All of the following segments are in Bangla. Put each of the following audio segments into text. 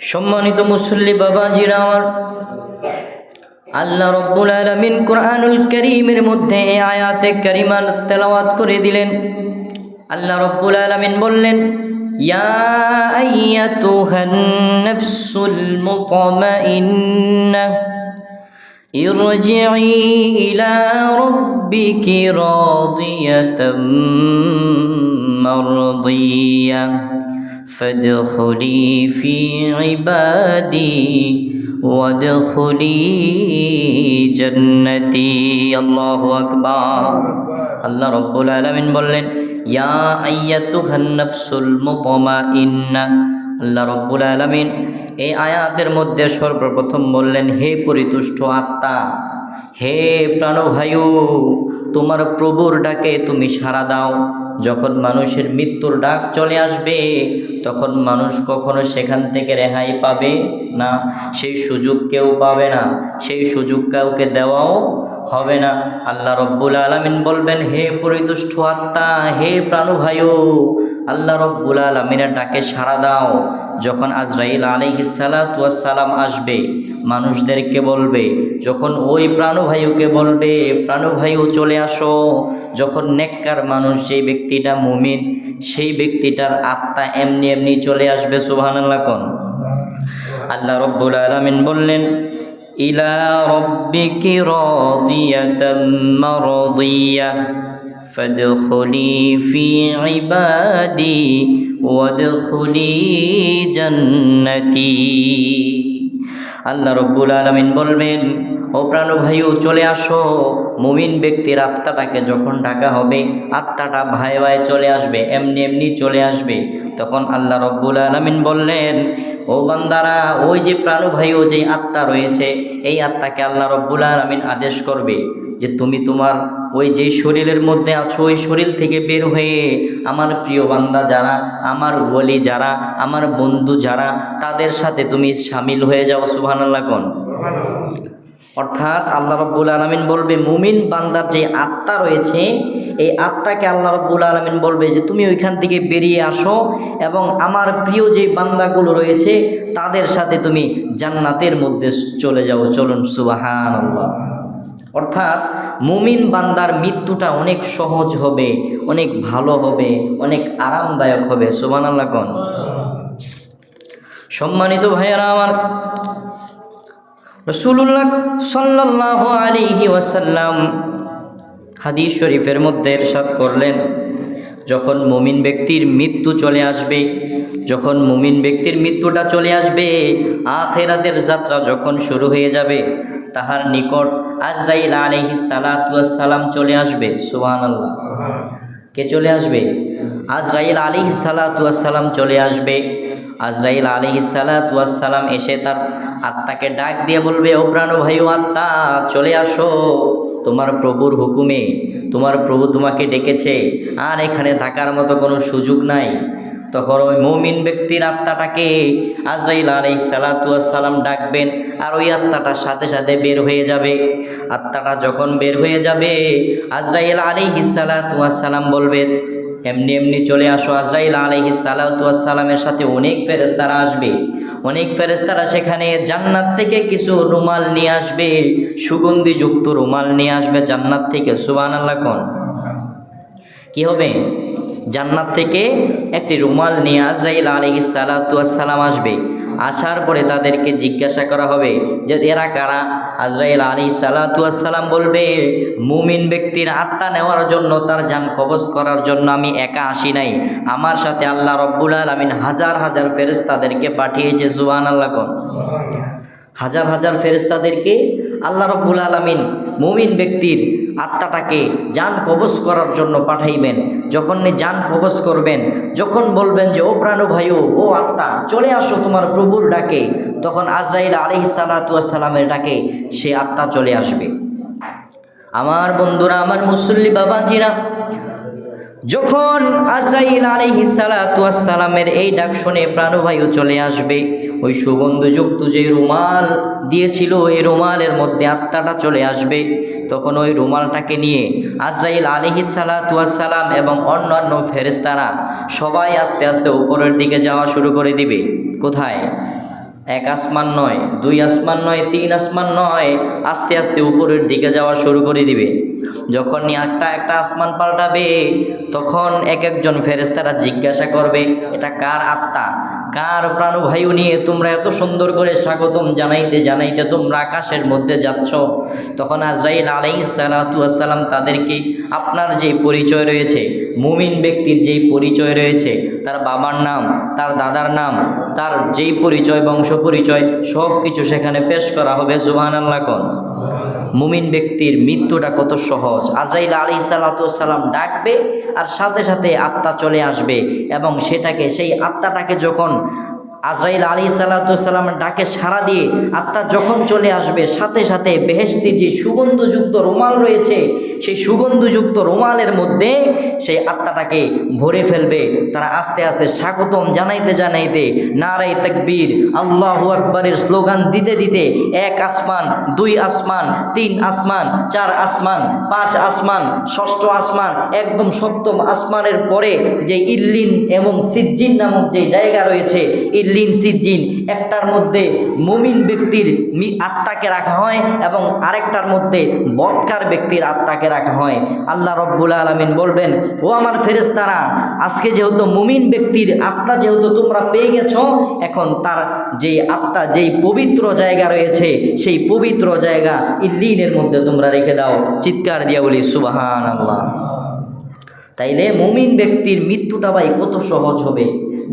সম্মানিত মুসল্লি বাবাজিরা আমার আল্লাহ রব্বুল আলমিন কোরআনুল করিমের মধ্যে এই আয়াতে করিমার তেলাওয়াত করে দিলেন আল্লাহ রব্বুল আলমিন বললেন ইয়া আইয়াতুহান নাফসুল মুতমাইন্নাহ ارجعي إلى ربك راضية مرضية فادخلي في عبادي وادخلي جنتي الله أكبر আল্লাহ রব্বুল আলমিন বললেন ইয়া আইয়াতুহান নাফসুল মুতমাইন্না আল্লাহ রব্বুল আলমিন এই আয়াতের মধ্যে সর্বপ্রথম বললেন হে পরিতুষ্ট আত্মা হে প্রাণভায়ু তোমার প্রভুর ডাকে তুমি সাড়া দাও যখন মানুষের মৃত্যুর ডাক চলে আসবে, তখন মানুষ কখনো সেখান থেকে রেহাই পাবে না। সেই সুযোগ কেউ পাবে না। সেই সুযোগ কাউকে দেওয়াও হবে না। আল্লাহ রব্বুল আলমিন বলবেন, হে পরিতুষ্ট আত্মা, হে প্রাণভায়ু আল্লাহ রব্বুল আলমিনের ডাকে সাড়া দাও। যখন আজরাইল আলহিসালাম আসবে মানুষদেরকে বলবে যখন ওই প্রাণভায়ুকে বলবে প্রাণভায়ু চলে আসো যখন নেককার মানুষ যেই ব্যক্তিটা মুমিন সেই ব্যক্তিটার আত্মা এমনি এমনি চলে আসবে সুবহান আল্লাহ কন আল্লাহ রব্বুল আলমিন বললেন ইলা রব্বিকি রাদিয়াতাম মারদিয়া فادخلي في عبادي وادخلي جنتي আল্লাহ রব্বুল আলমিন বলবেন, ও প্রাণ ভাইও, চলে আসো। মুমিন ব্যক্তির আত্মাটাকে যখন ডাকা হবে, আত্মাটা ভাই ভাই চলে আসবে, এমনি এমনি চলে আসবে। তখন আল্লাহ রব্বুল আলমিন বললেন, ও বান্দারা, ওই যে প্রাণ ভাইও যে আত্মা রয়েছে, এই আত্মাকে আল্লাহ রব্বুল আলমিন আদেশ করবে। যে তুমি তোমার ওই যে শরীরের মধ্যে আছো, ওই শরীর থেকে বের হয়ে আমার প্রিয় বান্দা যারা, আমার বলি যারা, আমার বন্ধু যারা, তাদের সাথে তুমি সামিল হয়ে যাও সুবহান আল্লাহ কন। অর্থাৎ আল্লাহ রব্বুল আলমিন বলবে, মুমিন বান্দার যে আত্মা রয়েছে, এই আত্মাকে আল্লাহ রব্বুল আলমিন বলবে যে, তুমি ওইখান থেকে বেরিয়ে আসো এবং আমার প্রিয় যে বান্দাগুলো রয়েছে, তাদের সাথে তুমি জান্নাতের মধ্যে চলে যাও। চলুন সুবাহান আল্লাহ অর্থাৎ মুমিন বান্দার মৃত্যুটা অনেক সহজ হবে, অনেক ভালো হবে, অনেক আরামদায়ক হবে। সুবান আল্লাহ সম্মানিত ভাইয়েরা আমার রসুল্লাহ সাল্লাহ আলিহি ওয়াসাল্লাম হাদিস শরীফের মধ্যে এরশাদ করলেন, যখন মুমিন ব্যক্তির মৃত্যু চলে আসবে, যখন মুমিন ব্যক্তির মৃত্যুটা চলে আসবে, আখেরাতের যাত্রা যখন শুরু হয়ে যাবে, তাহার নিকট আজরাইল আলহি সালাতাম চলে আসবে সুবান আল্লাহ কে চলে আসবে? আজরাইল আলহি সালাতাম চলে আসবে। আজরাইল আলহি সালাতাম এসে তার আত্মাকে ডাক দিয়ে বলবে, ও প্রাণ ভাই আত্মা, চলে আসো। তোমার প্রভুর হুকুমে, তোমার প্রভু তোমাকে ডেকেছে। আর এখানে থাকার মতো কোনো সুযোগ নাই। তখন ওই মৌমিন ব্যক্তির আত্মাটাকে আজরাইল আলাই সালাতাম ডাকবেন আর ওই আত্মাটার সাথে সাথে বের হয়ে যাবে। আত্মাটা যখন বের হয়ে যাবে, আজরাইল আলী সালাতাম বলবে, এমনি এমনি চলে আসো, আজরাইল আলহি সালাতামের সাথে অনেক ফেরেস্তারা আসবে। অনেক ফেরেস্তারা সেখানে জান্নাত থেকে কিছু রুমাল নিয়ে আসবে, সুগন্ধিযুক্ত রুমাল নিয়ে আসবে জান্নাত থেকে সুবান আল্লাহ কন? কি হবে? জান্নাত থেকে একটি রুমাল নিয়ে আজরাইল আলহি সালাতাম আসবে। আসার পরে তাদেরকে জিজ্ঞাসা করা হবে যে এরা কারা? আজরাইল আলী সালাতাম বলবে, মুমিন ব্যক্তির আত্মা নেওয়ার জন্য, তার যান কবজ করার জন্য আমি একা আসি নাই। আমার সাথে আল্লাহ রব্বুল আলমিন হাজার হাজার ফেরেস তাদেরকে পাঠিয়েছে জুবান আল্লাহ হাজার হাজার ফেরেস্তাদেরকে আল্লাহ রব্বুল আলমিন মুমিন ব্যক্তির আত্মাটাকে যান কবজ করার জন্য পাঠাইবেন। যখন যান কবজ করবেন, যখন বলবেন যে, ও প্রাণ ভাইও, ও আত্মা, চলে আসো তোমার প্রভুর ডাকে। তখন আজরাইল আলহি সালাতামের ডাকে সে আত্মা চলে আসবে। আমার বন্ধুরা, আমার মুসল্লি বাবাজিরা, যখন আজরাইল আলহি সালাতামের এই ডাক শুনে প্রাণবায়ু চলে আসবে, ওই সুগন্ধযুক্ত যে রুমাল দিয়েছিল এই রুমালের মধ্যে আত্মাটা চলে আসবে। তখন ওই রুমালটাকে নিয়ে আজরাইল সালাতাম এবং অন্যান্য ফেরেস্তারা সবাই আস্তে আস্তে উপরের দিকে যাওয়া শুরু করে দিবে। কোথায়? এক আসমান নয়, দুই আসমান নয়, তিন আসমান নয়, আস্তে আস্তে উপরের দিকে যাওয়া শুরু করে দিবে। যখন একটা একটা আসমান পাল্টাবে, তখন এক একজন ফেরেস্তারা জিজ্ঞাসা করবে, এটা কার আত্মা? কার প্রাণবায়ু নিয়ে তোমরা এত সুন্দর করে স্বাগতম জানাইতে জানাইতে তোমরা আকাশের মধ্যে যাচ্ছ? তখন আজরাইল আলাই সালাতাম তাদেরকে আপনার যে পরিচয় রয়েছে, মুমিন ব্যক্তির যেই পরিচয় রয়েছে, তার বাবার নাম, তার দাদার নাম, তার যেই পরিচয়, বংশ পরিচয় সব কিছু সেখানে পেশ করা হবে। জুহান আল্লাহ কন? মুমিন ব্যক্তির মৃত্যুটা কত সহজ। আজরাইল আলী সাল্লাতাম ডাকবে আর সাথে সাথে আত্মা চলে আসবে এবং সেটাকে, সেই আত্মাটাকে যখন আজরাইল আলী সাল্লাতামের ডাকে সাড়া দিয়ে আত্মা যখন চলে আসবে, সাথে সাথে বেহেস্তির যে সুগন্ধযুক্ত রুমাল রয়েছে, সেই সুগন্ধযুক্ত রুমালের মধ্যে সেই আত্মাটাকে ভরে ফেলবে। তারা আস্তে আস্তে স্বাগতম জানাইতে জানাইতে নারাই তকবীর, আল্লাহু আকবরের স্লোগান দিতে দিতে এক আসমান, দুই আসমান, তিন আসমান, চার আসমান, পাঁচ আসমান, ষষ্ঠ আসমান, একদম সপ্তম আসমানের পরে যে ইল্লিন এবং সিজ্জিন নামক যে জায়গা রয়েছে ইল্লিন সিজ্জিন একটার মধ্যে মুমিন ব্যক্তির আত্মাকে রাখা হয় এবং আরেকটার মধ্যে বৎকার ব্যক্তির আত্মাকে রাখা হয়। আল্লাহ রব্বুল আলমিন বলবেন, ও আমার ফেরেস্তারা আজকে যেহেতু মুমিন ব্যক্তির আত্মা যেহেতু তোমরা পেয়ে গেছো, এখন তার যেই আত্মা, যেই পবিত্র জায়গা রয়েছে, সেই পবিত্র জায়গা ইল্লিনের মধ্যে তোমরা রেখে দাও। চিৎকার দিয়া বলি সুবাহান আল্লাহ তাইলে মুমিন ব্যক্তির মৃত্যুটা ভাই কত সহজ হবে?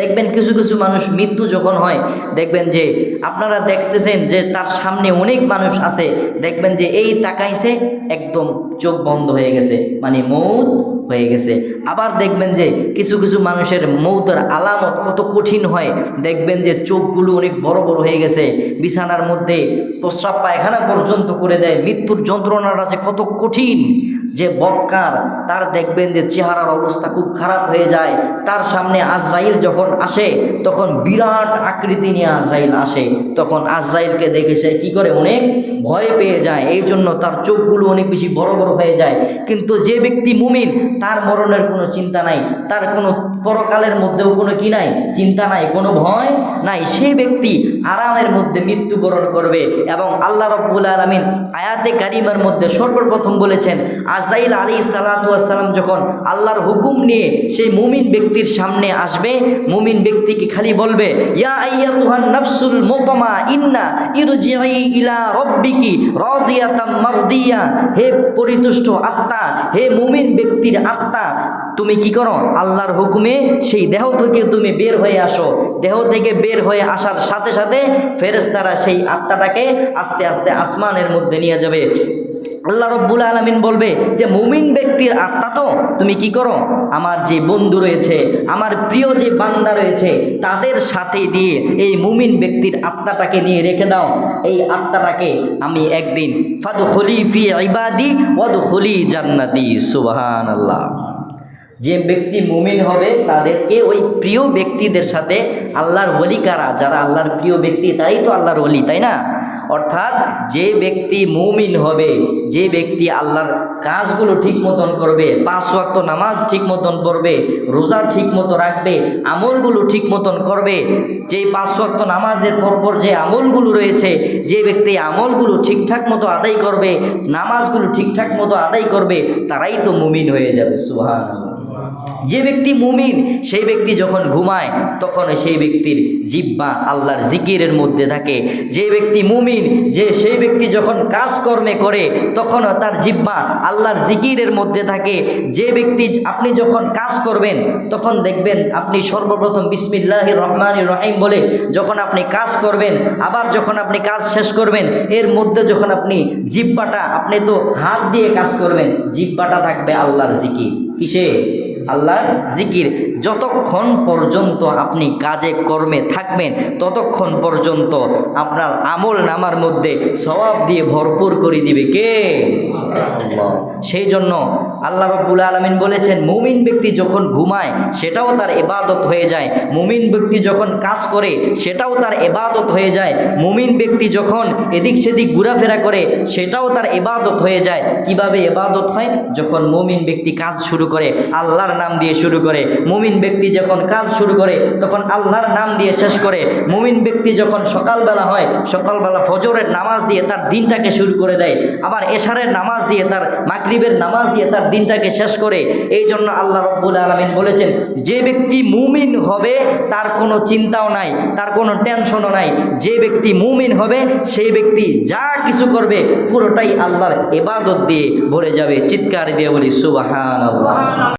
দেখবেন কিছু কিছু মানুষ মৃত্যু যখন হয়, দেখবেন যে আপনারা দেখতেছেন যে তার সামনে অনেক মানুষ আছে, দেখবেন যে এই তাকাইছে, একদম চোখ বন্ধ হয়ে গেছে। মানে মৌত হয়ে গেছে। আবার দেখবেন যে কিছু কিছু মানুষের মৌতের আলামত কত কঠিন হয়। দেখবেন যে চোখগুলো অনেক বড় বড় হয়ে গেছে। বিছানার মধ্যে প্রস্রাব পায়খানা পর্যন্ত করে দেয়। মৃত্যুর যন্ত্রণাটা যে কত কঠিন। যে বৎকার তার দেখবেন যে চেহারার অবস্থা খুব খারাপ হয়ে যায়। তার সামনে আজরাইল যখন আসে, তখন বিরাট আকৃতি নিয়ে আজরাইল আসে। তখন আজরাইলকে দেখে সে কী করে? অনেক ভয় পেয়ে যায়। এই জন্য তার চোখগুলো অনেক বেশি বড় বড় হয়ে যায়। কিন্তু যে ব্যক্তি মুমিন তার মরণের কোনো চিন্তা নাই, তার কোনো পরকালের মধ্যেও কোনো কি নাই, চিন্তা নাই, কোনো ভয় নাই। সেই ব্যক্তি আরামের মধ্যে মৃত্যুবরণ করবে এবং আল্লাহ রব্বুল আলমিন আয়াতে কারিমার মধ্যে সর্বপ্রথম বলেছেন, আজরাইল আলী সালাতাম যখন আল্লাহর হুকুম নিয়ে সেই মুমিন ব্যক্তির সামনে আসবে, মুমিন ব্যক্তিকে খালি বলবে, ইয়া আইয়াতুহান নাফসুল মুতমা ইন্না ইলা রব্বিকি হে পরিতুষ্ট আত্মা, হে মুমিন ব্যক্তির আত্মা, তুমি কি করো? আল্লাহর হুকুমে সেই দেহ থেকে তুমি বের হয়ে আসো। দেহ থেকে বের হয়ে আসার সাথে সাথে ফেরেস্তারা সেই আত্মাটাকে আস্তে আস্তে আসমানের মধ্যে নিয়ে যাবে। আল্লাহ রব্বুল আলমিন বলবে যে, মুমিন ব্যক্তির আত্মা তো তুমি কি করো? আমার যে বন্ধু রয়েছে, আমার প্রিয় যে বান্দা রয়েছে, তাদের সাথে নিয়ে এই মুমিন ব্যক্তির আত্মাটাকে নিয়ে রেখে দাও। এই আত্মাটাকে আমি একদিন ফাদু হলি ফি ইবাদি ওয়াদু হলি জান্নাতি। সুবাহান আল্লাহ যে ব্যক্তি মুমিন হবে, তাদেরকে ওই প্রিয় ব্যক্তিদের সাথে আল্লাহর হলি কারা? যারা আল্লাহর প্রিয় ব্যক্তি তাই তো আল্লাহর হলি তাই না? অর্থাৎ যে ব্যক্তি মুমিন হবে, যে ব্যক্তি আল্লাহর কাজগুলো ঠিক মতন করবে, পাঁচ ওয়াক্ত নামাজ ঠিক মতন পড়বে, রোজা ঠিক মতো রাখবে, আমলগুলো ঠিক মতন করবে যেই পাঁচ ওয়াক্ত নামাজের পরপর যে আমলগুলো রয়েছে, যে ব্যক্তি আমলগুলো ঠিকঠাক মতো আদায় করবে, নামাজগুলো ঠিকঠাক মতো আদায় করবে, তারাই তো মুমিন হয়ে যাবে সুহান যে ব্যক্তি মুমিন, সেই ব্যক্তি যখন ঘুমায়, তখন সেই ব্যক্তির জিব্বা আল্লাহর জিকিরের মধ্যে থাকে। যে ব্যক্তি মুমিন, যে সেই ব্যক্তি যখন কাজকর্মে করে তখনও তার জিব্বা আল্লাহর জিকিরের মধ্যে থাকে। যে ব্যক্তি আপনি যখন কাজ করবেন, তখন দেখবেন আপনি সর্বপ্রথম বিসমিল্লাহ রহমান রহিম বলে যখন আপনি কাজ করবেন, আবার যখন আপনি কাজ শেষ করবেন, এর মধ্যে যখন আপনি জিব্বাটা আপনি তো হাত দিয়ে কাজ করবেন জিব্বাটা থাকবে আল্লাহর জিকির। কিসে? আল্লাহর জিকির যতক্ষণ পর্যন্ত আপনি কাজে কর্মে থাকবেন ততক্ষণ পর্যন্ত আপনার আমল নামার মধ্যে স্বভাব দিয়ে ভরপুর করে দিবে কে? সেই জন্য আল্লাহ রব্বুল আলমিন বলেছেন, মুমিন ব্যক্তি যখন ঘুমায়, সেটাও তার এবাদত হয়ে যায়। মুমিন ব্যক্তি যখন কাজ করে, সেটাও তার এবাদত হয়ে যায়। মুমিন ব্যক্তি যখন এদিক সেদিক ঘোরাফেরা করে, সেটাও তার এবাদত হয়ে যায়। কীভাবে এবাদত হয়? যখন মুমিন ব্যক্তি কাজ শুরু করে, আল্লাহর নাম দিয়ে শুরু করে। মুমিন ব্যক্তি যখন কাজ শুরু করে, তখন আল্লাহর নাম দিয়ে শেষ করে। মুমিন ব্যক্তি যখন সকালবেলা হয়, সকালবেলা ফজরের নামাজ দিয়ে তার দিনটাকে শুরু করে দেয়। আবার এশারের নামাজ দিয়ে তার মাকরিবের নামাজ দিয়ে তার দিনটাকে শেষ করে এই জন্য আল্লাহ রব্বুল আলমিন বলেছেন, যে ব্যক্তি মুমিন হবে, তার কোনো চিন্তাও নাই, তার কোনো টেনশনও নাই। যে ব্যক্তি মুমিন হবে, সেই ব্যক্তি যা কিছু করবে, পুরোটাই আল্লাহর এবাদত দিয়ে ভরে যাবে। চিৎকার দিয়ে বলি সুবাহান